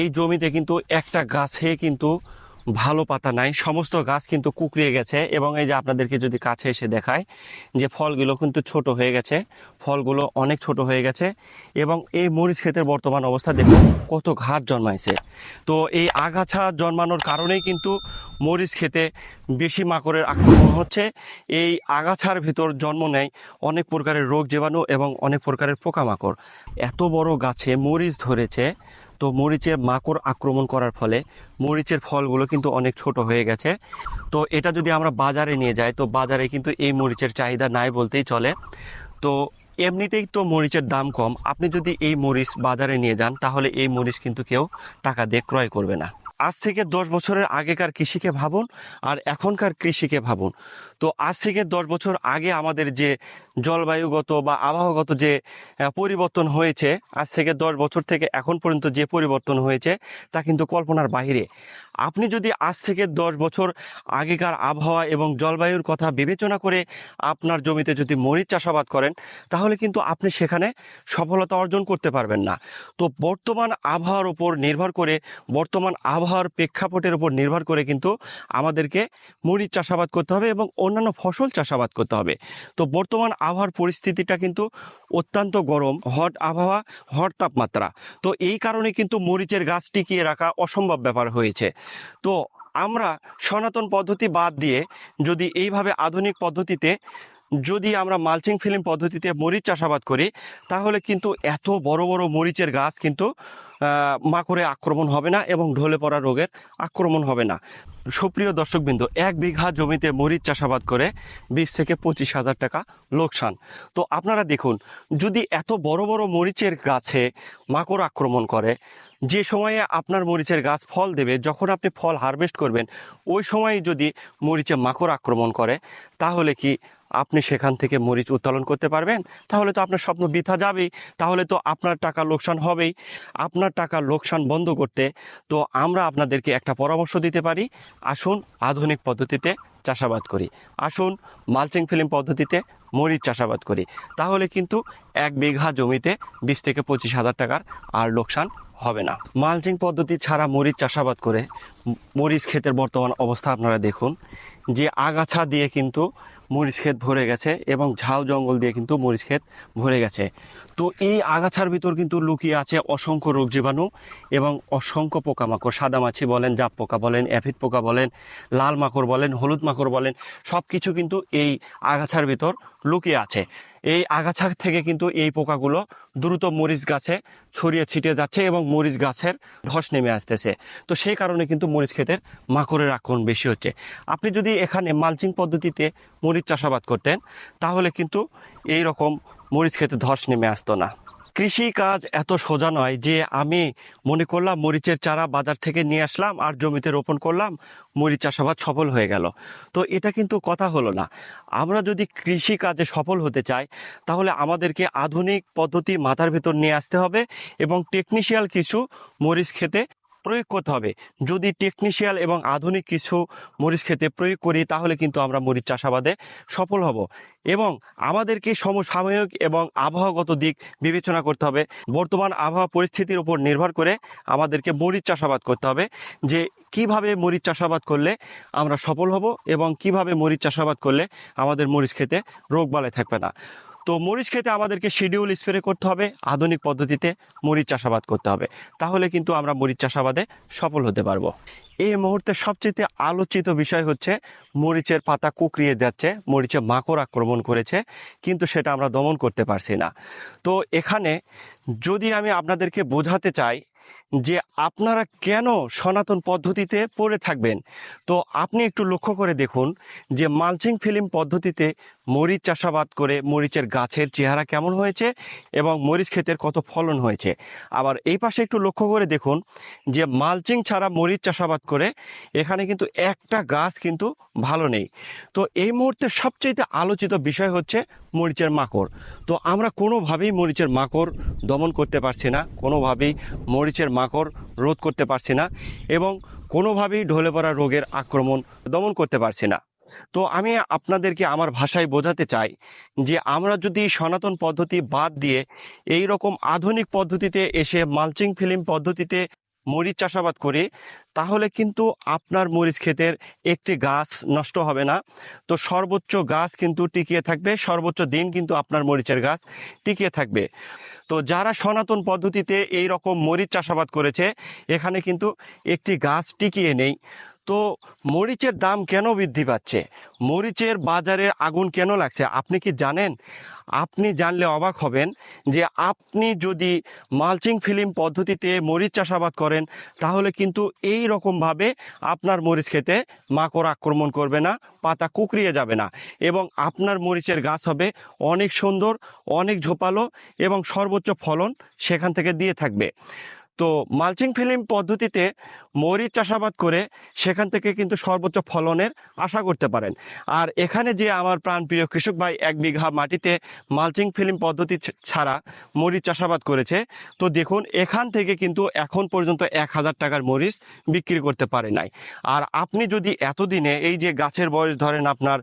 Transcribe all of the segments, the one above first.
এই জমিতে কিন্তু একটা গাছে কিন্তু ভালো পাতা নাই। সমস্ত গাছ কিন্তু কুকড়িয়ে গেছে এবং এই যে আপনাদেরকে যদি কাছে এসে দেখায় যে ফলগুলো কিন্তু ছোট হয়ে গেছে, ফলগুলো অনেক ছোট হয়ে গেছে এবং এই মরিচ ক্ষেতের বর্তমান অবস্থা দেখুন, কত ঘাট জন্মাইছে। তো এই আগাছা জন্মানোর কারণেই কিন্তু মরিচ খেতে বেশি মাকড়ের আক্রমণ হচ্ছে। এই আগাছার ভিতর জন্ম নেয় অনেক প্রকারের রোগ জীবাণু এবং অনেক প্রকারের পোকামাকড়। এত বড় গাছে মরিচ ধরেছে তো মরিচে মাকড় আক্রমণ করার ফলে মরিচের ফলগুলো কিন্তু অনেক ছোট হয়ে গেছে। তো এটা যদি আমরা বাজারে নিয়ে যাই, তো বাজারে কিন্তু এই মরিচের চাহিদা নাই বলতেই চলে। তো এমনিতেই তো মরিচের দাম কম। আপনি যদি এই মরিচ বাজারে নিয়ে যান, তাহলে এই মরিচ কিন্তু কেউ টাকা দিয়ে ক্রয় করবে না। আজ থেকে দশ বছরের আগেকার কৃষিকে ভাবুন আর এখনকার কৃষিকে ভাবুন। তো আজ থেকে দশ বছর আগে আমাদের যে জলবায়ুগত বা আবহাওয়াগত যে পরিবর্তন হয়েছে, আজ থেকে দশ বছর থেকে এখন পর্যন্ত যে পরিবর্তন হয়েছে, তা কিন্তু কল্পনার বাইরে আপনি যদি আজ থেকে দশ বছর আগেকার আবহাওয়া এবং জলবায়ুর কথা বিবেচনা করে আপনার জমিতে যদি মরিচ চাষাবাদ করেন, তাহলে কিন্তু আপনি সেখানে সফলতা অর্জন করতে পারবেন না। তো বর্তমান আবহাওয়ার উপর নির্ভর করে, বর্তমান আবহাওয়ার প্রেক্ষাপটের উপর নির্ভর করে কিন্তু আমাদেরকে মরিচ চাষাবাদ করতে হবে এবং অন্যান্য ফসল চাষাবাদ করতে হবে। তো বর্তমান আবহাওয়ার পরিস্থিতিটা কিন্তু অত্যন্ত গরম, হট আবহাওয়া, হট তাপমাত্রা। তো এই কারণে কিন্তু মরিচের গাছ টিকিয়ে রাখা অসম্ভব ব্যাপার হয়েছে। তো আমরা সনাতন পদ্ধতি বাদ দিয়ে যদি এইভাবে আধুনিক পদ্ধতিতে যদি আমরা মালচিং ফিল্ম পদ্ধতিতে মরিচ চাষাবাদ করি, তাহলে কিন্তু এত বড় বড় মরিচের গাছ কিন্তু মাকড়ে আক্রমণ হবে না এবং ঢলে পড়া রোগের আক্রমণ হবে না। সুপ্রিয় দর্শকবৃন্দ, এক বিঘা জমিতে মরিচ চাষাবাদ করে বিশ থেকে পঁচিশ হাজার টাকা লোকসান। তো আপনারা দেখুন, যদি এত বড় বড় মরিচের গাছে মাকড় আক্রমণ করে যে সময়ে আপনার মরিচের গাছ ফল দেবে, যখন আপনি ফল হারভেস্ট করবেন, ওই সময় যদি মরিচে মাকড় আক্রমণ করে, তাহলে কি আপনি সেখান থেকে মরিচ উত্তোলন করতে পারবেন? তাহলে তো আপনার স্বপ্ন বৃথা যাবেই। তাহলে তো আপনার টাকা লোকসান হবেই। আপনার টাকা লোকসান বন্ধ করতে তো আমরা আপনাদেরকে একটা পরামর্শ দিতে পারি। আসুন আধুনিক পদ্ধতিতে চাষাবাদ করি। আসুন মালচিং ফিল্ম পদ্ধতিতে মরিচ চাষাবাদ করি। তাহলে কিন্তু এক বিঘা জমিতে বিশ থেকে পঁচিশ হাজার টাকার আর লোকসান হবে না। মালচিং পদ্ধতি ছাড়া মরিচ চাষাবাদ করে মরিচ ক্ষেতের বর্তমান অবস্থা আপনারা দেখুন, যে আগাছা দিয়ে কিন্তু মরিচ ক্ষেত ভরে গেছে এবং ঝাউ জঙ্গল দিয়ে কিন্তু মরিচ ক্ষেত ভরে গেছে। তো এই আগাছার ভিতর কিন্তু লুকিয়ে আছে অসংখ্য রোগ জীবাণু এবং অসংখ্য পোকামাকড়। সাদামাছি বলেন, জাপ পোকা বলেন, অ্যাফিড পোকা বলেন, লাল মাকড় বলেন, হলুদ মাকড় বলেন সব কিছু কিন্তু এই আগাছার ভিতর লুকিয়ে আছে। এই আগাছা থেকে কিন্তু এই পোকাগুলো দ্রুত মরিচ গাছে ছড়িয়ে ছিটিয়ে যাচ্ছে এবং মরিচ গাছের ধস নেমে আসতেছে। তো সেই কারণে কিন্তু মরিচ ক্ষেতের মাকড়ের আক্রমণ বেশি হচ্ছে। আপনি যদি এখানে মালচিং পদ্ধতিতে মরিচ চাষাবাদ করতেন, তাহলে কিন্তু এই রকম মরিচ ক্ষেতে ধস নেমে আসতো না। কৃষি কাজ এত সোজা নয় যে আমি মনে করলাম মরিচের চারা বাজার থেকে নিয়ে আসলাম আর জমিতে রোপণ করলাম, মরিচ চাষাবাদ সফল হয়ে গেল। তো এটা কিন্তু কথা হলো না। আমরা যদি কৃষি কাজে সফল হতে চাই, তাহলে আমাদেরকে আধুনিক পদ্ধতি মাথার ভেতর নিয়ে আসতে হবে এবং টেকনিশিয়াল কিছু মরিচ খেতে প্রয়োগ করতে হবে। যদি টেকনিশিয়াল এবং আধুনিক কিছু মরিচ খেতে প্রয়োগ করি, তাহলে কিন্তু আমরা মরিচ চাষাবাদে সফল হব। এবং আমাদেরকে সমসাময়িক এবং আবহাওয়াগত দিক বিবেচনা করতে হবে। বর্তমান আবহাওয়া পরিস্থিতির উপর নির্ভর করে আমাদেরকে মরিচ চাষাবাদ করতে হবে। যে কীভাবে মরিচ চাষাবাদ করলে আমরা সফল হব এবং কীভাবে মরিচ চাষাবাদ করলে আমাদের মরিচ খেতে রোগ বালাই থাকবে না। তো মরিচ খেতে আমাদেরকে শিডিউল স্প্রে করতে হবে, আধুনিক পদ্ধতিতে মরিচ চাষাবাদ করতে হবে। তাহলে কিন্তু আমরা মরিচ চাষাবাদে সফল হতে পারব। এই মুহূর্তে সবচেয়ে আলোচিত বিষয় হচ্ছে, মরিচের পাতা কুকড়িয়ে যাচ্ছে, মরিচে মাকড় আক্রমণ করেছে, কিন্তু সেটা আমরা দমন করতে পারছি না। তো এখানে যদি আমি আপনাদেরকে বোঝাতে চাই যে আপনারা কেন সনাতন পদ্ধতিতে পড়ে থাকবেন, তো আপনি একটু লক্ষ্য করে দেখুন যে মালচিং ফিল্ম পদ্ধতিতে মরিচ চাষাবাদ করে মরিচের গাছের চেহারা কেমন হয়েছে এবং মরিচ ক্ষেতের কত ফলন হয়েছে। আবার এই পাশে একটু লক্ষ্য করে দেখুন যে মালচিং ছাড়া মরিচ চাষাবাদ করে এখানে কিন্তু একটা গাছ কিন্তু ভালো নেই। তো এই মুহূর্তে সবচেয়ে আলোচিত বিষয় হচ্ছে মরিচের মাকড়। তো আমরা কোনোভাবেই মরিচের মাকড় দমন করতে পারছি না, কোনোভাবেই মরিচের মাকড় রোধ করতে পারছি না এবং কোনোভাবেই ঢলে পড়া রোগের আক্রমণ দমন করতে পারছি না। তো আমি আপনাদেরকে আমার ভাষায় বোঝাতে চাই যে আমরা যদি সনাতন পদ্ধতি বাদ দিয়ে এই রকম আধুনিক পদ্ধতিতে এসে মালচিং ফিল্ম পদ্ধতিতে মরিচ চাষাবাদ করি, তাহলে কিন্তু আপনার মরিচ ক্ষেতের একটি গাছ নষ্ট হবে না। তো সর্বোচ্চ গাছ কিন্তু টিকিয়ে থাকবে, সর্বোচ্চ দিন কিন্তু আপনার মরিচের গাছ টিকিয়ে থাকবে। তো যারা সনাতন পদ্ধতিতে এই রকম মরিচ চাষাবাদ করেছে, এখানে কিন্তু একটি গাছ টিকিয়ে নেই। তো মরিচের দাম কেন বৃদ্ধি পাচ্ছে? মরিচের বাজারে আগুন কেন লাগছে? আপনি কি জানেন? আপনি জানলে অবাক হবেন যে আপনি যদি মালচিং ফিল্ম পদ্ধতিতে মরিচ চাষাবাদ করেন, তাহলে কিন্তু এই রকমভাবে আপনার মরিচ খেতে মাকড় আক্রমণ করবে না, পাতা কুকড়িয়ে যাবে না এবং আপনার মরিচের গাছ হবে অনেক সুন্দর, অনেক ঝোপালো এবং সর্বোচ্চ ফলন সেখান থেকে দিয়ে থাকবে। তো মালচিং ফিল্ম পদ্ধতিতে মরিচ চাষাবাদ করে সেখান থেকে কিন্তু সর্বোচ্চ ফলনের আশা করতে পারেন। আর এখানে যে আমার প্রাণপ্রিয় কৃষক ভাই এক বিঘা মাটিতে মালচিং ফিল্ম পদ্ধতি ছাড়া মরিচ চাষাবাদ করেছে, তো দেখুন এখান থেকে কিন্তু এখন পর্যন্ত এক হাজার টাকার মরিচ বিক্রি করতে পারে নাই। আর আপনি যদি এতদিনে এই যে গাছের বয়স ধরেন আপনার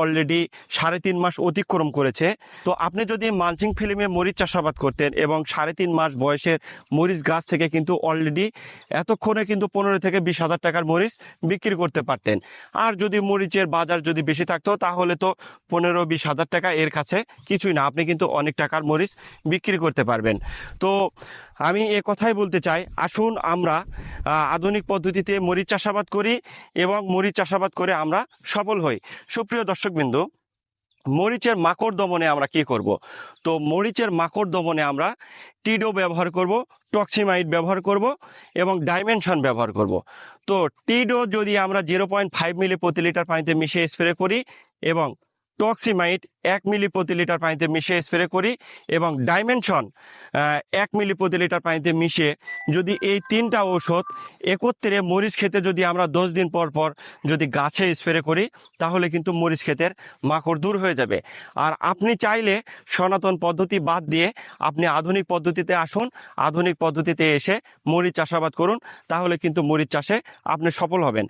অলরেডি সাড়ে তিন মাস অতিক্রম করেছে, তো আপনি যদি মালচিং ফিল্মে মরিচ চাষাবাদ করতেন এবং সাড়ে তিন মাস বয়সের মরিচ গাছ থেকে কিন্তু অলরেডি এতক্ষণে কিন্তু পনেরো থেকে বিশ হাজার টাকার মরিচ বিক্রি করতে পারতেন। আর যদি মরিচের বাজার যদি বেশি থাকতো, তাহলে তো পনেরো বিশ হাজার টাকা এর কাছে কিছুই না। আপনি কিন্তু অনেক টাকার মরিচ বিক্রি করতে পারবেন। তো আমি এ কথাই বলতে চাই, আসুন আমরা আধুনিক পদ্ধতিতে মরিচ চাষাবাদ করি এবং মরিচ চাষাবাদ করে আমরা সফল হই। সুপ্রিয় দর্শকবিন্দু, মরিচের মাকড় দমনে আমরা কি করব? তো মরিচের মাকড় দমনে আমরা টিডো ব্যবহার করব। টক্সিমাইড ব্যবহার করব এবং ডাইমেনশন ব্যবহার করব। তো টিডো যদি আমরা জিরো পয়েন্ট ফাইভ মিলি প্রতি লিটার পানিতে মিশিয়ে স্প্রে করি এবং টক্সিমাইট এক মিলি প্রতি লিটার পানিতে মিশিয়ে স্প্রে করি এবং ডাইমেনশন এক মিলি প্রতি লিটার পানিতে মিশিয়ে যদি এই তিনটা ঔষধ একত্রে মরিচ খেতে যদি আমরা দশ দিন পর পর যদি গাছে স্প্রে করি, তাহলে কিন্তু মরিচ ক্ষেতের মাকড় দূর হয়ে যাবে। আর আপনি চাইলে সনাতন পদ্ধতি বাদ দিয়ে আপনি আধুনিক পদ্ধতিতে আসুন, আধুনিক পদ্ধতিতে এসে মরিচ চাষাবাদ করুন, তাহলে কিন্তু মরিচ চাষে আপনি সফল হবেন।